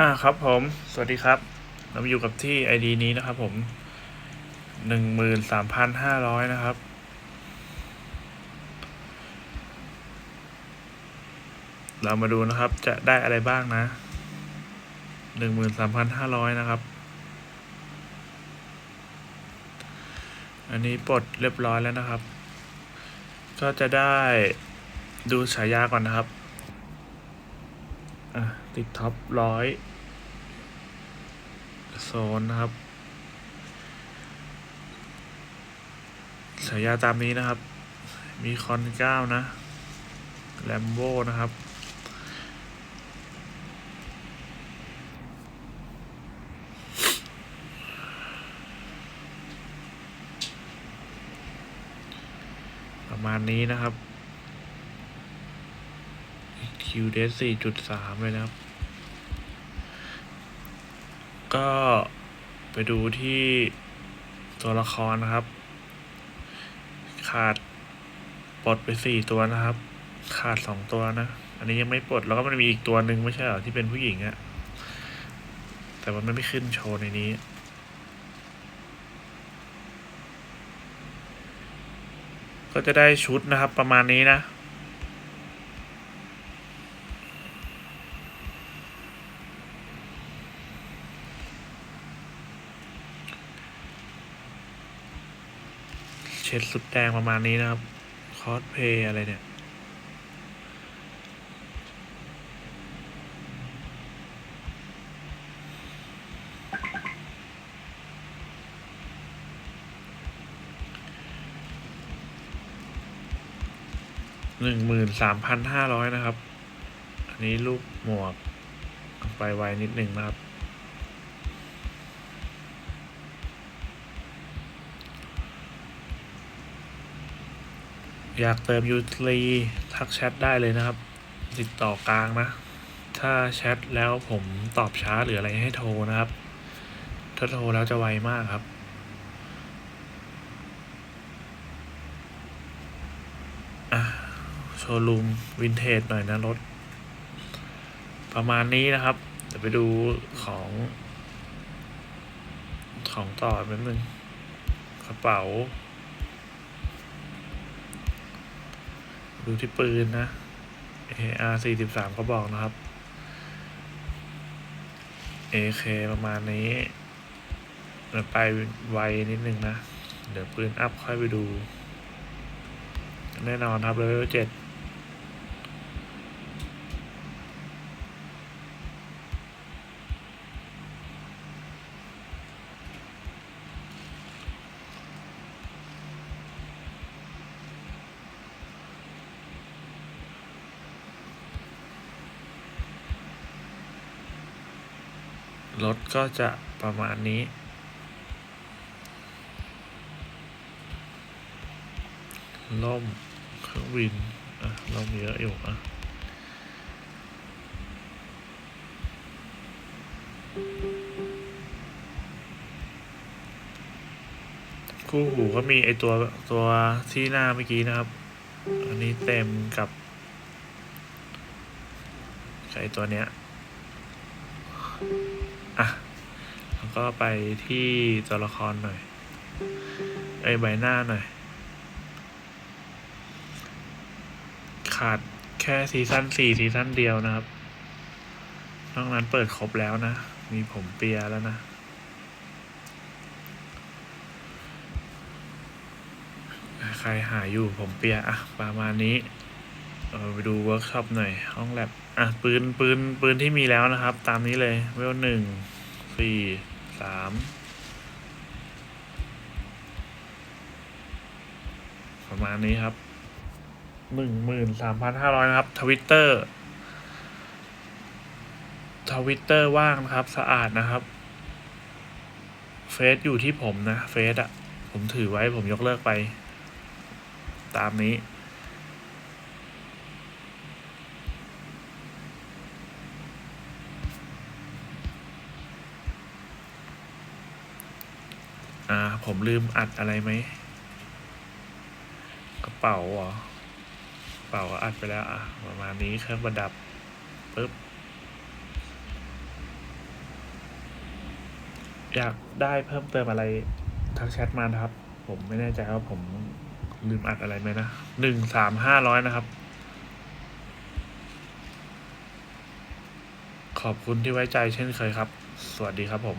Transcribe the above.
อ่าครับผม สวัสดีครับ เราอยู่กับที่ ID นี้นะครับผมหนึ่งหมื่นสามพันห้าร้อยนะครับ เรามาดูนะครับจะได้อะไรบ้างนะหนึ่งหมื่นสามพันห้าร้อยนะครับ อันนี้ปลดเรียบร้อยแล้วนะครับ ก็จะได้ดูฉายาก่อนนะครับ อะ ติดท็อปร้อยโซนนะครับฉายาตามนี้นะครับ มีคอนเก้านะ แลมโบนะครับ ประมาณนี้นะครับ QD สี่จุดสามเลยนะครับ ก็ไปดูที่ตัวละครนะครับ ขาดปลดไปสี่ตัวนะครับ ขาดสองตัวนะ อันนี้ยังไม่ปลดแล้วก็มันมีอีกตัวหนึ่งไม่ใช่เหรอที่เป็นผู้หญิงอะแต่มันไม่ขึ้นโชว์ในนี้ก็จะได้ชุดนะครับประมาณนี้นะ เช็ดสุดแดงประมาณนี้นะครับ คอสเพย์อะไรเนี่ย หนึ่งหมื่นสามพันห้าร้อยนะครับ อันนี้ลูกหมวก ไปไวนิดหนึ่งนะครับ อยากเติมยูทีทักแชทได้เลยนะครับ ติดต่อกลางนะ ถ้าแชทแล้วผมตอบช้าหรืออะไรให้โทรนะครับ ถ้าโทรแล้วจะไวมากครับอะโชว์รูมวินเทจหน่อยนะรถ ประมาณนี้นะครับเดี๋ยวไปดูของ ของต่อแป๊บนึงกระเป๋า ดูที่ปืนนะ AR43 เขามก็บอกนะครับ AK ประมาณนี้เดี๋ยวไปไวนิดนึงนะ เดี๋ยวปืนอัพค่อยไปดู แน่นอนครับเลเวลเจ็ด รถก็จะประมาณนี้ ล่มเครื่องบินอะล่มเยอะอยู่อะคู่หูก็มีไอตัวตัวที่หน้าเมื่อกี้นะครับ อันนี้เต็มกับกับไอตัวเนี้ย อะแล้วก็ไปที่ตัวละครหน่อยไอใบหน้าหน่อย ขาดแค่ซีซั่นสี่ซีซั่นเดียวนะครับนอกนั้นเปิดครบแล้วนะ มีผมเปียแล้วนะใครหาอยู่ผมเปียอะประมาณนี้ เออไปดูเวิร์กช็อปหน่อย ห้องแลบอะ ปืนปืนปืนที่มีแล้วนะครับ ตามนี้เลยเวลหนึ่งสี่สามประมาณนี้ครับหนึ่งหมื่นสามพันห้าร้อยนะครับทวิตเตอร์ทวิตเตอร์ว่างนะครับ สะอาดนะครับ เฟซอยู่ที่ผมนะ เฟซอะผมถือไว้ผมยกเลิกไป ตามนี้ อ่า ผมลืมอัดอะไรไหมกระเป๋าเหรอกระเป๋าอัดไปแล้วอะประมาณนี้เครื่องประดับปุ๊บอยากได้เพิ่มเติมอะไรทักแชทมานะครับ ผมไม่แน่ใจว่าผมลืมอัดอะไรไหมนะหนึ่งสามห้าร้อยนะครับ ขอบคุณที่ไว้ใจเช่นเคยครับ สวัสดีครับผม